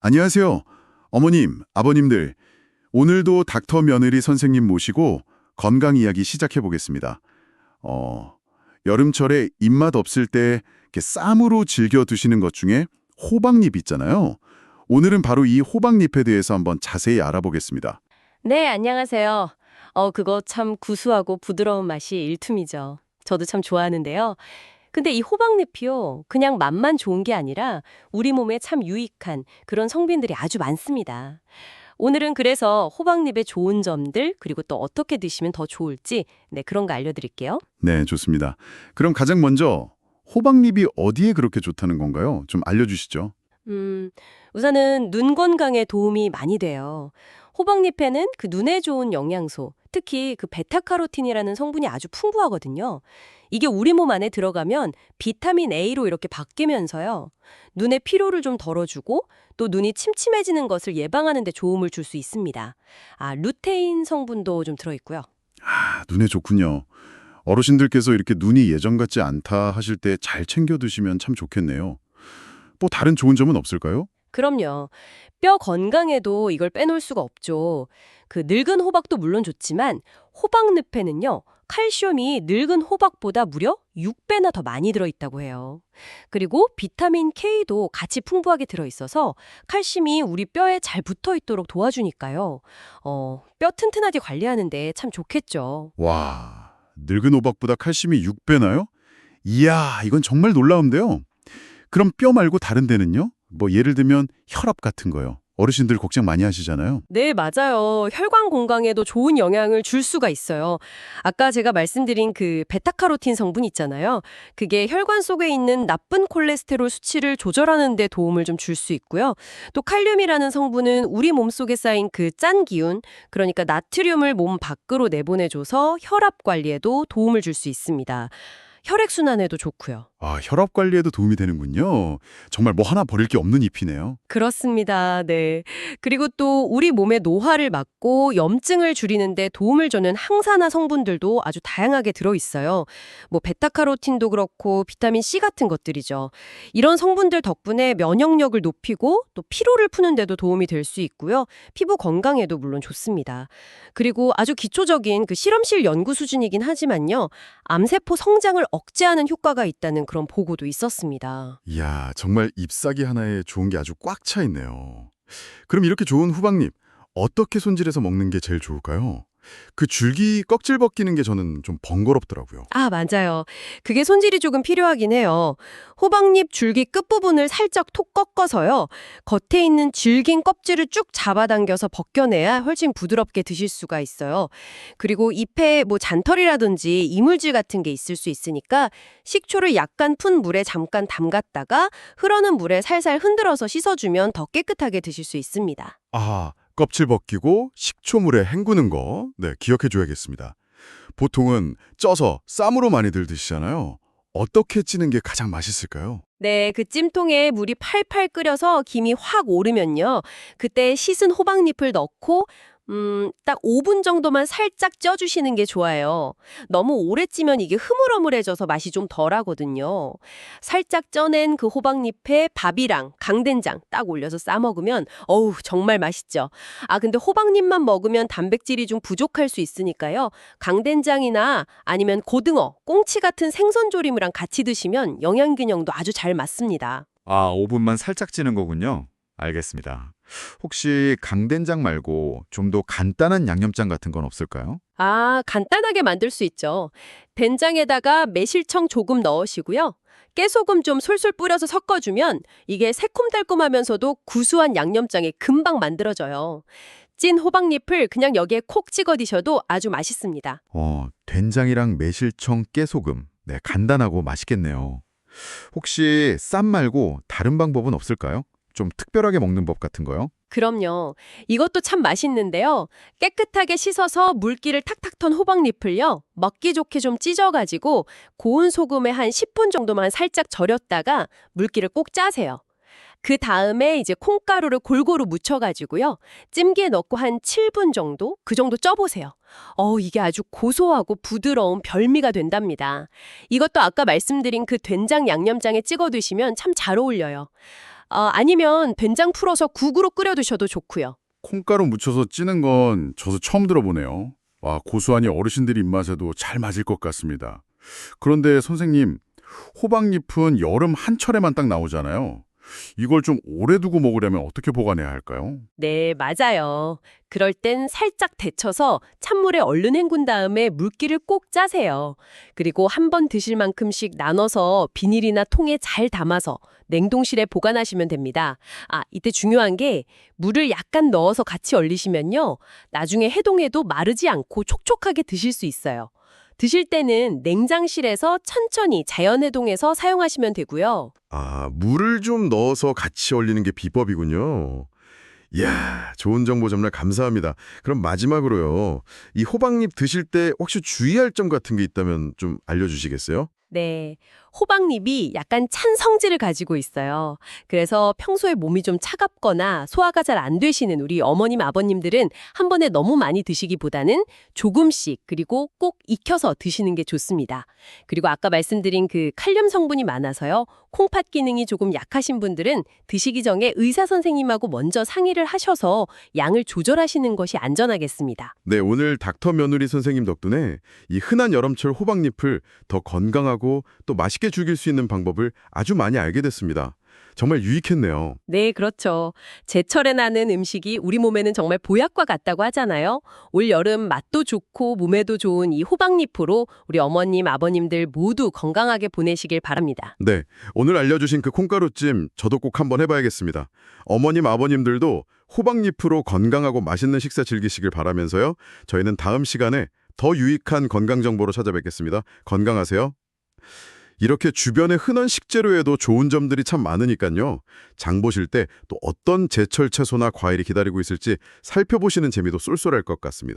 안녕하세요. 어머님, 아버님들. 오늘도 닥터 며느리 선생님 모시고 건강 이야기 시작해 보겠습니다. 어, 여름철에 입맛 없을 때 이렇게 쌈으로 즐겨 드시는 것 중에 호박잎 있잖아요. 오늘은 바로 이 호박잎에 대해서 한번 자세히 알아보겠습니다. 네, 안녕하세요. 어, 그거 참 구수하고 부드러운 맛이 일품이죠. 저도 참 좋아하는데요. 근데 이 호박잎이요, 그냥 맛만 좋은 게 아니라 우리 몸에 참 유익한 그런 성분들이 아주 많습니다. 오늘은 그래서 호박잎의 좋은 점들, 그리고 또 어떻게 드시면 더 좋을지, 네, 그런 거 알려드릴게요. 네, 좋습니다. 그럼 가장 먼저 호박잎이 어디에 그렇게 좋다는 건가요? 좀 알려주시죠. 음, 우선은 눈 건강에 도움이 많이 돼요. 호박잎에는 그 눈에 좋은 영양소, 특히 그 베타카로틴이라는 성분이 아주 풍부하거든요. 이게 우리 몸 안에 들어가면 비타민 A로 이렇게 바뀌면서요. 눈의 피로를 좀 덜어주고 또 눈이 침침해지는 것을 예방하는 데 도움을 줄 수 있습니다. 아, 루테인 성분도 좀 들어있고요. 아, 눈에 좋군요. 어르신들께서 이렇게 눈이 예전 같지 않다 하실 때 잘 챙겨 드시면 참 좋겠네요. 뭐 다른 좋은 점은 없을까요? 그럼요. 뼈 건강에도 이걸 빼놓을 수가 없죠. 그 늙은 호박도 물론 좋지만 호박잎에는요. 칼슘이 늙은 호박보다 무려 6배나 더 많이 들어있다고 해요. 그리고 비타민 K도 같이 풍부하게 들어있어서 칼슘이 우리 뼈에 잘 붙어있도록 도와주니까요. 어, 뼈 튼튼하게 관리하는데 참 좋겠죠. 와, 늙은 호박보다 칼슘이 6배나요? 이야, 이건 정말 놀라운데요. 그럼 뼈 말고 다른 데는요? 뭐 예를 들면 혈압 같은 거요. 어르신들 걱정 많이 하시잖아요. 네, 맞아요. 혈관 건강에도 좋은 영향을 줄 수가 있어요. 아까 제가 말씀드린 그 베타카로틴 성분 있잖아요. 그게 혈관 속에 있는 나쁜 콜레스테롤 수치를 조절하는 데 도움을 좀 줄 수 있고요. 또 칼륨이라는 성분은 우리 몸속에 쌓인 그 짠 기운, 그러니까 나트륨을 몸 밖으로 내보내줘서 혈압 관리에도 도움을 줄 수 있습니다. 혈액 순환에도 좋고요. 아, 혈압 관리에도 도움이 되는군요. 정말 뭐 하나 버릴 게 없는 잎이네요. 그렇습니다. 네. 그리고 또 우리 몸의 노화를 막고 염증을 줄이는데 도움을 주는 항산화 성분들도 아주 다양하게 들어 있어요. 뭐 베타카로틴도 그렇고 비타민 C 같은 것들이죠. 이런 성분들 덕분에 면역력을 높이고 또 피로를 푸는 데도 도움이 될 수 있고요. 피부 건강에도 물론 좋습니다. 그리고 아주 기초적인 그 실험실 연구 수준이긴 하지만요. 암세포 성장을 억제하는 효과가 있다는 그런 보고도 있었습니다. 이야, 정말 잎사귀 하나에 좋은 게 아주 꽉 차 있네요. 그럼 이렇게 좋은 호박잎, 어떻게 손질해서 먹는 게 제일 좋을까요? 그 줄기 껍질 벗기는 게 저는 좀 번거롭더라고요. 아, 맞아요. 그게 손질이 조금 필요하긴 해요. 호박잎 줄기 끝부분을 살짝 톡 꺾어서요. 겉에 있는 질긴 껍질을 쭉 잡아당겨서 벗겨내야 훨씬 부드럽게 드실 수가 있어요. 그리고 잎에 뭐 잔털이라든지 이물질 같은 게 있을 수 있으니까 식초를 약간 푼 물에 잠깐 담갔다가 흐르는 물에 살살 흔들어서 씻어주면 더 깨끗하게 드실 수 있습니다. 아, 껍질 벗기고 식초물에 헹구는 거, 네, 기억해 줘야겠습니다. 보통은 쪄서 쌈으로 많이들 드시잖아요. 어떻게 찌는 게 가장 맛있을까요? 네, 그 찜통에 물이 팔팔 끓여서 김이 확 오르면요. 그때 씻은 호박잎을 넣고 음, 딱 5분 정도만 살짝 쪄주시는 게 좋아요. 너무 오래 찌면 이게 흐물흐물해져서 맛이 좀 덜하거든요. 살짝 쪄낸 그 호박잎에 밥이랑 강된장 딱 올려서 싸 먹으면 어우 정말 맛있죠. 아 근데 호박잎만 먹으면 단백질이 좀 부족할 수 있으니까요. 강된장이나 아니면 고등어, 꽁치 같은 생선 조림이랑 같이 드시면 영양 균형도 아주 잘 맞습니다. 아, 5분만 살짝 찌는 거군요. 알겠습니다. 혹시 강된장 말고 좀 더 간단한 양념장 같은 건 없을까요? 아, 간단하게 만들 수 있죠. 된장에다가 매실청 조금 넣으시고요. 깨소금 좀 솔솔 뿌려서 섞어주면 이게 새콤달콤하면서도 구수한 양념장이 금방 만들어져요. 찐 호박잎을 그냥 여기에 콕 찍어 드셔도 아주 맛있습니다. 어, 된장이랑 매실청, 깨소금. 네, 간단하고 맛있겠네요. 혹시 쌈 말고 다른 방법은 없을까요? 좀 특별하게 먹는 법 같은 거요? 그럼요. 이것도 참 맛있는데요. 깨끗하게 씻어서 물기를 탁탁 턴 호박잎을요. 먹기 좋게 좀 찢어가지고 고운 소금에 한 10분 정도만 살짝 절였다가 물기를 꼭 짜세요. 그 다음에 이제 콩가루를 골고루 묻혀가지고요. 찜기에 넣고 한 7분 정도? 그 정도 쪄보세요. 어, 이게 아주 고소하고 부드러운 별미가 된답니다. 이것도 아까 말씀드린 그 된장 양념장에 찍어 드시면 참 잘 어울려요. 아, 아니면 된장 풀어서 국으로 끓여 드셔도 좋고요. 콩가루 묻혀서 찌는 건 저도 처음 들어보네요. 와, 고소하니 어르신들 입맛에도 잘 맞을 것 같습니다. 그런데 선생님, 호박잎은 여름 한철에만 딱 나오잖아요. 이걸 좀 오래 두고 먹으려면 어떻게 보관해야 할까요? 네, 맞아요. 그럴 땐 살짝 데쳐서 찬물에 얼른 헹군 다음에 물기를 꼭 짜세요. 그리고 한 번 드실 만큼씩 나눠서 비닐이나 통에 잘 담아서 냉동실에 보관하시면 됩니다. 아, 이때 중요한 게 물을 약간 넣어서 같이 얼리시면요. 나중에 해동해도 마르지 않고 촉촉하게 드실 수 있어요. 드실 때는 냉장실에서 천천히 자연해동해서 사용하시면 되고요. 아, 물을 좀 넣어서 같이 얼리는 게 비법이군요. 이야, 좋은 정보 정말 감사합니다. 그럼 마지막으로요. 이 호박잎 드실 때 혹시 주의할 점 같은 게 있다면 좀 알려주시겠어요? 네. 호박잎이 약간 찬 성질을 가지고 있어요. 그래서 평소에 몸이 좀 차갑거나 소화가 잘 안 되시는 우리 어머님, 아버님들은 한 번에 너무 많이 드시기보다는 조금씩 그리고 꼭 익혀서 드시는 게 좋습니다. 그리고 아까 말씀드린 그 칼륨 성분이 많아서요. 콩팥 기능이 조금 약하신 분들은 드시기 전에 의사 선생님하고 먼저 상의를 하셔서 양을 조절하시는 것이 안전하겠습니다. 네, 오늘 닥터 며느리 선생님 덕분에 이 흔한 여름철 호박잎을 더 건강하고 또 맛있게 즐길 수 있는 방법을 아주 많이 알게 됐습니다. 정말 유익했네요. 네, 그렇죠. 제철에 나는 음식이 우리 몸에는 정말 보약과 같다고 하잖아요. 올 여름 맛도 좋고 몸에도 좋은 이 호박잎으로 우리 어머님, 아버님들 모두 건강하게 보내시길 바랍니다. 네, 오늘 알려주신 그 콩가루찜 저도 꼭 한번 해봐야겠습니다. 어머님, 아버님들도 호박잎으로 건강하고 맛있는 식사 즐기시길 바라면서요. 저희는 다음 시간에 더 유익한 건강 정보로 찾아뵙겠습니다. 건강하세요. 이렇게 주변의 흔한 식재료에도 좋은 점들이 참 많으니까요. 장 보실 때 또 어떤 제철 채소나 과일이 기다리고 있을지 살펴보시는 재미도 쏠쏠할 것 같습니다.